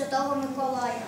Святого Миколая.